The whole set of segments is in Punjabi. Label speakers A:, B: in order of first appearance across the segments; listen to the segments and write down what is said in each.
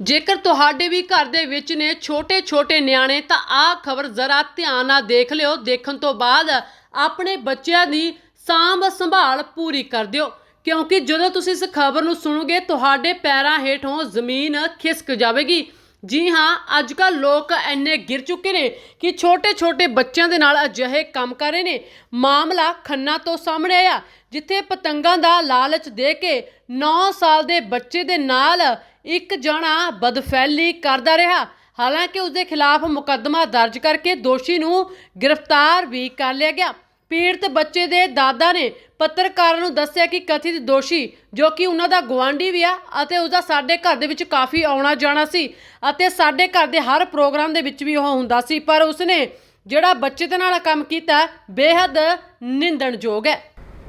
A: ਜੇਕਰ ਤੁਹਾਡੇ ਵੀ ਘਰ ਦੇ ਵਿੱਚ ਨੇ ਛੋਟੇ-ਛੋਟੇ ਨਿਆਣੇ, ਤਾਂ ਆਹ ਖਬਰ ਜ਼ਰਾ ਧਿਆਨ ਨਾਲ ਦੇਖ ਲਿਓ। ਦੇਖਣ ਤੋਂ ਬਾਅਦ ਆਪਣੇ ਬੱਚਿਆਂ ਦੀ ਸਾਂਭ ਸੰਭਾਲ ਪੂਰੀ ਕਰ ਦਿਓ। ਕਿਉਂਕਿ ਜਦੋਂ ਤੁਸੀਂ ਇਸ ਖਬਰ ਨੂੰ ਸੁਣੋਗੇ, ਤੁਹਾਡੇ ਪੈਰਾਂ ਹੇਠੋਂ ਜ਼ਮੀਨ ਖਿਸਕ ਜਾਵੇਗੀ। ਜੀ ਹਾਂ ਅੱਜ ਕੱਲ ਲੋਕ ਇੰਨੇ ਗਿਰ ਚੁੱਕੇ ਨੇ ਕਿ ਛੋਟੇ-ਛੋਟੇ ਬੱਚਿਆਂ ਦੇ ਨਾਲ ਅਜਿਹੇ ਕੰਮ ਕਰ ਰਹੇ ਨੇ। ਮਾਮਲਾ ਖੰਨਾ ਤੋਂ ਸਾਹਮਣੇ ਆਇਆ, ਜਿੱਥੇ ਪਤੰਗਾਂ ਦਾ ਲਾਲਚ ਦੇ ਕੇ 9 ਸਾਲ ਦੇ ਬੱਚੇ ਦੇ ਨਾਲ ਇੱਕ ਜਣਾ ਬਦਫੈਲੀ ਕਰਦਾ ਰਿਹਾ। ਹਾਲਾਂਕਿ ਉਸ ਦੇ ਖਿਲਾਫ ਮੁਕੱਦਮਾ ਦਰਜ ਕਰਕੇ ਦੋਸ਼ੀ ਨੂੰ ਗ੍ਰਿਫਤਾਰ ਵੀ ਕਰ ਲਿਆ ਗਿਆ। ਪੀੜਤ ਬੱਚੇ ਦੇ ਦਾਦਾ ਨੇ ਪੱਤਰਕਾਰਾਂ ਨੂੰ ਦੱਸਿਆ ਕਿ ਕਥਿਤ ਦੋਸ਼ੀ, ਜੋ ਕਿ ਉਹਨਾਂ ਦਾ ਗਵਾਂਢੀ ਵੀ ਆ ਅਤੇ ਉਸ ਦਾ ਸਾਡੇ ਘਰ ਦੇ ਵਿੱਚ ਕਾਫੀ ਆਉਣਾ ਜਾਣਾ ਸੀ ਅਤੇ ਸਾਡੇ ਘਰ ਦੇ ਹਰ ਪ੍ਰੋਗਰਾਮ ਦੇ ਵਿੱਚ ਵੀ ਉਹ ਹੁੰਦਾ ਸੀ, ਪਰ ਉਸਨੇ ਜਿਹੜਾ ਬੱਚੇ ਦੇ ਨਾਲ ਕੰਮ ਕੀਤਾ, ਬੇਹੱਦ ਨਿੰਦਣਯੋਗ ਹੈ।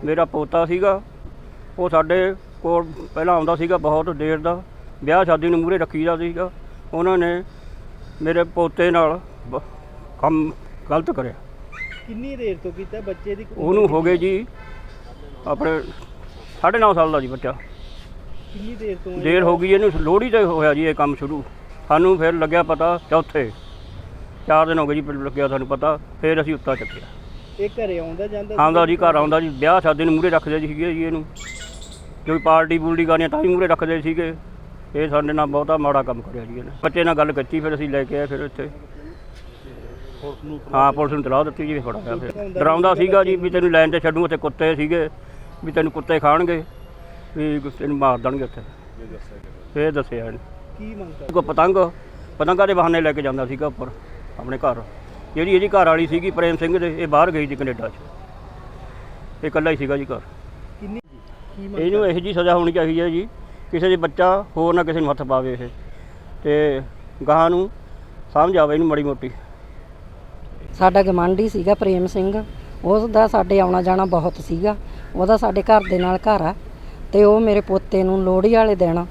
B: ਮੇਰਾ ਪੋਤਾ ਸੀਗਾ, ਉਹ ਸਾਡੇ ਕੋਲ ਪਹਿਲਾਂ ਆਉਂਦਾ ਸੀਗਾ ਬਹੁਤ ਦੇਰ ਦਾ। ਵਿਆਹ ਸ਼ਾਦੀ ਨੂੰ ਮੂਰੇ ਰੱਖੀਦਾ ਸੀਗਾ। ਉਹਨਾਂ ਨੇ ਮੇਰੇ ਪੋਤੇ ਨਾਲ ਬ- ਕੰਮ ਗਲਤ ਕਰਿਆ।
C: ਕਿੰਨੀ ਦੇਰ ਤੋਂ ਕੀਤਾ? ਬੱਚੇ ਦੀ ਉਮਰ
B: ਉਹਨੂੰ ਹੋ ਗਏ ਜੀ ਆਪਣੇ 9.5 ਸਾਲ ਦਾ ਜੀ ਬੱਚਾ।
C: ਕਿੰਨੀ ਦੇਰ ਤੋਂ ਇਹ-
B: ਦੇਰ ਹੋ ਗਈ ਇਹਨੂੰ ਲੋਹੜੀ ਤੇ ਹੋਇਆ ਜੀ ਇਹ ਕੰਮ ਸ਼ੁਰੂ। ਸਾਨੂੰ ਫਿਰ ਲੱਗਿਆ ਪਤਾ ਚੌਥੇ। ਚਾਰ ਦਿਨ ਹੋ ਗਏ ਜੀ ਫਿਰ ਲੱਗਿਆ ਸਾਨੂੰ ਪਤਾ ਫਿਰ ਅਸੀਂ ਉੱਤਾ ਚੱਕਿਆ।
C: ਇਹ ਘਰੇ ਆਉਂਦਾ ਜਾਂਦਾ
B: ਆਉਂਦਾ ਜੀ ਘਰ ਆਉਂਦਾ ਜੀ। ਵਿਆਹ ਸ਼ਾਦੀ ਨੂੰ ਮੂਰੇ ਰੱਖਦੇ ਸੀਗੇ ਜੀ ਇਹਨੂੰ। ਕੋਈ ਪਾਰਟੀ ਪੂਲਟੀ ਕਰਨੀ ਤਾਂ ਵੀ ਮੂਰੇ ਰੱਖਦੇ ਸੀਗੇ। ਇਹ ਸਾਡੇ ਨਾਲ ਬਹੁਤਾ ਮਾੜਾ ਕੰਮ ਕਰਿਆ ਜੀ ਇਹਨੇ। ਬੱਚੇ ਨਾਲ ਗੱਲ ਕੀਤੀ ਫਿਰ ਅਸੀਂ ਲੈ ਕੇ ਆਏ ਫਿਰ ਇੱਥੇ। ਹਾਂ ਪੁਲਿਸ ਨੂੰ ਤਲਾਹ ਦਿੱਤੀ ਜੀ ਫੜਾਇਆ ਫਿਰ। ਡਰਾਉਂਦਾ ਸੀਗਾ ਜੀ ਵੀ ਤੈਨੂੰ ਲਾਈਨ ਤੇ ਛੱਡੂ ਉੱਥੇ ਕੁੱਤੇ ਸੀਗੇ ਵੀ ਤੈਨੂੰ ਕੁੱਤੇ ਖਾਣਗੇ ਵੀ ਤੈਨੂੰ ਮਾਰ ਦੇਣਗੇ ਉੱਥੇ। ਇਹ ਦੱਸਿਆ ਇਹਨੇ।
C: ਕੀ ਮੰਗ ਕਰ
B: ਕੋ ਪਤੰਗ ਪਤੰਗਾਂ ਦੇ ਬਹਾਨੇ ਲੈ ਕੇ ਜਾਂਦਾ ਸੀਗਾ ਉੱਪਰ ਆਪਣੇ ਘਰ। ਜਿਹੜੀ ਇਹਦੀ ਘਰ ਵਾਲੀ ਸੀਗੀ ਪ੍ਰੇਮ ਸਿੰਘ ਦੇ ਇਹ ਬਾਹਰ ਗਈ ਸੀ ਕੈਨੇਡਾ 'ਚ। ਇਹ ਇਕੱਲਾ ਹੀ ਸੀਗਾ ਜੀ ਘਰ।
C: ਕਿੰਨੀ ਕੀ ਮੰਗ
B: ਇਹਨੂੰ ਇਹੋ ਜੀ ਸਜ਼ਾ ਹੋਣੀ ਚਾਹੀਦੀ ਹੈ ਜੀ। ਕਿਸੇ ਦੇ ਬੱਚਾ ਹੋਰ ਨਾ ਕਿਸੇ ਨੂੰ ਹੱਥ ਪਾਵੇ ਇਹ। ਤੇ ਗਾਹਾਂ ਨੂੰ ਸਮਝ ਆਵੇ ਇਹਨੂੰ ਮੜੀ ਮੋਟੀ।
D: ਸਾਡਾ ਗਵਾਂਢੀ ਸੀਗਾ ਪ੍ਰੇਮ ਸਿੰਘ। ਉਸ ਦਾ ਸਾਡੇ ਆਉਣਾ ਜਾਣਾ ਬਹੁਤ ਸੀਗਾ। ਉਹਦਾ ਸਾਡੇ ਘਰ ਦੇ ਨਾਲ ਘਰ ਆ। ਤੇ ਉਹ ਮੇਰੇ ਪੋਤੇ ਨੂੰ ਲੋਹੜੀ ਵਾਲੇ ਦਿਨ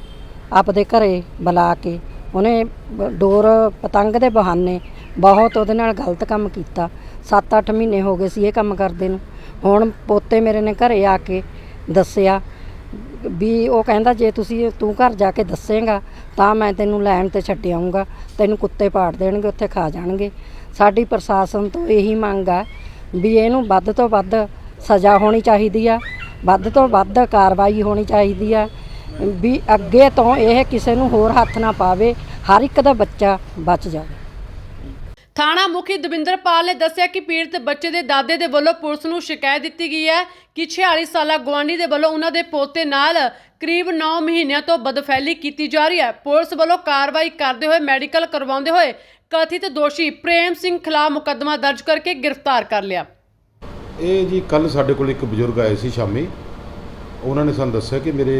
D: ਆਪਦੇ ਘਰੇ ਬੁਲਾ ਕੇ ਉਹਨੇ ਡੋਰ ਪਤੰਗ ਦੇ ਬਹਾਨੇ ਬਹੁਤ ਉਹਦੇ ਨਾਲ ਗਲਤ ਕੰਮ ਕੀਤਾ। 7-8 ਮਹੀਨੇ ਹੋ ਗਏ ਸੀ ਇਹ ਕੰਮ ਕਰਦੇ ਨੂੰ। ਹੁਣ ਪੋਤੇ ਮੇਰੇ ਨੇ ਘਰੇ ਆ ਕੇ ਦੱਸਿਆ ਵੀ ਉਹ ਕਹਿੰਦਾ ਜੇ ਤੁਸੀਂ ਤੂੰ ਘਰ ਜਾ ਕੇ ਦੱਸੇਗਾ, ਤਾਂ ਮੈਂ ਤੈਨੂੰ ਲੈਣ ਤੇ ਛੱਡ ਆਊਂਗਾ। ਤੈਨੂੰ ਕੁੱਤੇ ਪਾੜ ਦੇਣਗੇ, ਉੱਥੇ ਖਾ ਜਾਣਗੇ। ਸਾਡੀ ਪ੍ਰਸ਼ਾਸਨ ਤੋਂ ਇਹੀ ਮੰਗ ਆ ਵੀ ਇਹਨੂੰ ਵੱਧ ਤੋਂ ਵੱਧ ਸਜ਼ਾ ਹੋਣੀ ਚਾਹੀਦੀ ਆ, ਵੱਧ ਤੋਂ ਵੱਧ ਕਾਰਵਾਈ ਹੋਣੀ ਚਾਹੀਦੀ ਆ, ਵੀ ਅੱਗੇ ਤੋਂ ਇਹ ਕਿਸੇ ਨੂੰ ਹੋਰ ਹੱਥ ਨਾ ਪਾਵੇ, ਹਰ ਇੱਕ ਦਾ ਬੱਚਾ ਬਚ ਜਾਵੇ।
A: ਥਾਣਾ ਮੁਖੀ ਦਵਿੰਦਰਪਾਲ ਨੇ ਦੱਸਿਆ ਕਿ ਪੀੜਤ ਬੱਚੇ ਦੇ ਦਾਦੇ ਦੇ ਵੱਲੋਂ ਪੁਲਿਸ ਨੂੰ ਸ਼ਿਕਾਇਤ ਦਿੱਤੀ ਗਈ ਹੈ ਕਿ 46 ਸਾਲਾ ਗਵਾਂਢੀ ਦੇ ਵੱਲੋਂ ਉਹਨਾਂ ਦੇ ਪੋਤੇ ਨਾਲ ਕਰੀਬ 9 ਮਹੀਨਿਆਂ ਤੋਂ ਬਦਫੈਲੀ ਕੀਤੀ ਜਾ ਰਹੀ ਹੈ। ਪੁਲਿਸ ਵੱਲੋਂ ਕਾਰਵਾਈ ਕਰਦੇ ਹੋਏ ਮੈਡੀਕਲ ਕਰਵਾਉਂਦੇ ਹੋਏ ਕਥਿਤ ਦੋਸ਼ੀ ਪ੍ਰੇਮ ਸਿੰਘ ਖਿਲਾਫ ਮੁਕੱਦਮਾ ਦਰਜ ਕਰਕੇ ਗ੍ਰਿਫਤਾਰ ਕਰ ਲਿਆ।
E: ਇਹ ਜੀ ਕੱਲ ਸਾਡੇ ਕੋਲ ਇੱਕ ਬਜ਼ੁਰਗ ਆਏ ਸੀ ਸ਼ਾਮੀ। ਉਹਨਾਂ ਨੇ ਸਾਨੂੰ ਦੱਸਿਆ ਕਿ ਮੇਰੇ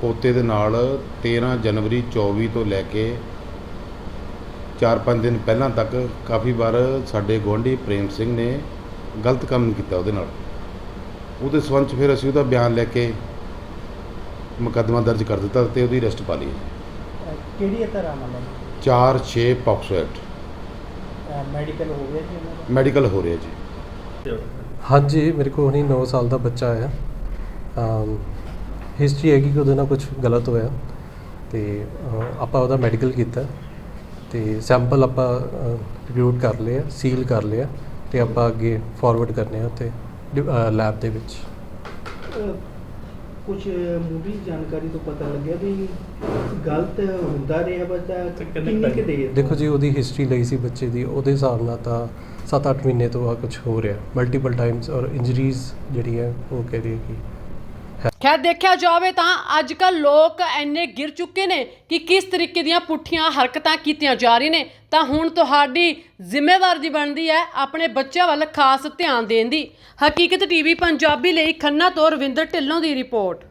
E: ਪੋਤੇ ਦੇ ਨਾਲ 13 ਜਨਵਰੀ 24 ਤੋਂ ਲੈ ਕੇ 4-5 ਦਿਨ ਪਹਿਲਾਂ ਤੱਕ ਕਾਫੀ ਵਾਰ ਸਾਡੇ ਗੁਆਂਢੀ ਪ੍ਰੇਮ ਸਿੰਘ ਨੇ ਗਲਤ ਕੰਮ ਕੀਤਾ ਉਹਦੇ ਨਾਲ। ਉਹਦੇ ਸਬੰਧ 'ਚ ਫਿਰ ਅਸੀਂ ਉਹਦਾ ਬਿਆਨ ਲੈ ਕੇ ਮੁਕੱਦਮਾ ਦਰਜ ਕਰ ਦਿੱਤਾ ਤੇ ਉਹਦੀ ਅਰੈਸਟ ਪਾ ਲਈ।
C: ਕਿਹੜੀ ਤਰ੍ਹਾਂ ਨਾਲ
E: 4-6 ਪੌਕਸੋ ਐਕਟ।
C: ਮੈਡੀਕਲ ਹੋ ਗਿਆ ਜੀ
E: ਮੈਡੀਕਲ ਹੋ ਰਿਹਾ ਜੀ।
F: ਹਾਂਜੀ ਮੇਰੇ ਕੋਲ ਹੁਣੀ 9 ਸਾਲ ਦਾ ਬੱਚਾ ਆਇਆ। ਹਿਸਟਰੀ ਹੈਗੀ ਕਿ ਉਹਦੇ ਨਾਲ ਕੁਝ ਗਲਤ ਹੋਇਆ ਤੇ ਆਪਾਂ ਉਹਦਾ ਮੈਡੀਕਲ ਕੀਤਾ। ਤੇ ਸੈਂਪਲ ਆਪਾਂ ਰਿਪਿਊਟ ਕਰ ਲਿਆ ਸੀਲ ਕਰ ਲਿਆ ਤੇ ਆਪਾਂ ਅੱਗੇ ਫਾਰਵਰਡ ਕਰਨੇ ਆ ਉੱਥੇ ਲੈਬ ਦੇ ਵਿੱਚ
C: ਕੁਝ ਮੂਵੀ ਜਾਣਕਾਰੀ ਤੋਂ ਪਤਾ ਲੱਗਿਆ ਵੀ ਗਲਤ ਹੁੰਦਾ ਰਿਹਾ ਬੱਚਾ ਕਿੰਨੀ ਕਿ ਤੋਂ?
F: ਦੇਖੋ ਜੀ ਉਹਦੀ ਹਿਸਟਰੀ ਲਈ ਸੀ ਬੱਚੇ ਦੀ ਉਹਦੇ ਹਿਸਾਬ ਨਾਲ ਤਾਂ 7-8 ਮਹੀਨੇ ਤੋਂ ਆ ਕੁਝ ਹੋ ਰਿਹਾ ਮਲਟੀਪਲ ਟਾਈਮਸ ਔਰ ਇੰਜਰੀਜ਼ ਜਿਹੜੀ ਹੈ ਉਹ ਕਹਿ ਰਹੀ ਹੈ ਕਿ
A: ਖੈਰ ਦੇਖਿਆ ਜਾਵੇ ਤਾਂ ਅੱਜ ਕੱਲ ਲੋਕ ਐਨੇ ਗਿਰ ਚੁੱਕੇ ਨੇ ਕਿ ਕਿਸ ਤਰੀਕੇ ਦੀਆਂ ਪੁੱਠੀਆਂ ਹਰਕਤਾਂ ਕੀਤੀਆਂ ਜਾ ਰਹੀਆਂ ਨੇ, ਤਾਂ ਹੁਣ ਤੁਹਾਡੀ ਜ਼ਿੰਮੇਵਾਰੀ ਬਣਦੀ ਹੈ ਆਪਣੇ ਬੱਚਿਆਂ ਵੱਲ ਖਾਸ ਧਿਆਨ ਦੇਣ ਦੀ। ਹਕੀਕਤ ਟੀਵੀ ਪੰਜਾਬੀ ਲਈ ਖੰਨਾ ਤੋਂ ਰਵਿੰਦਰ ਢਿੱਲੋਂ ਦੀ ਰਿਪੋਰਟ।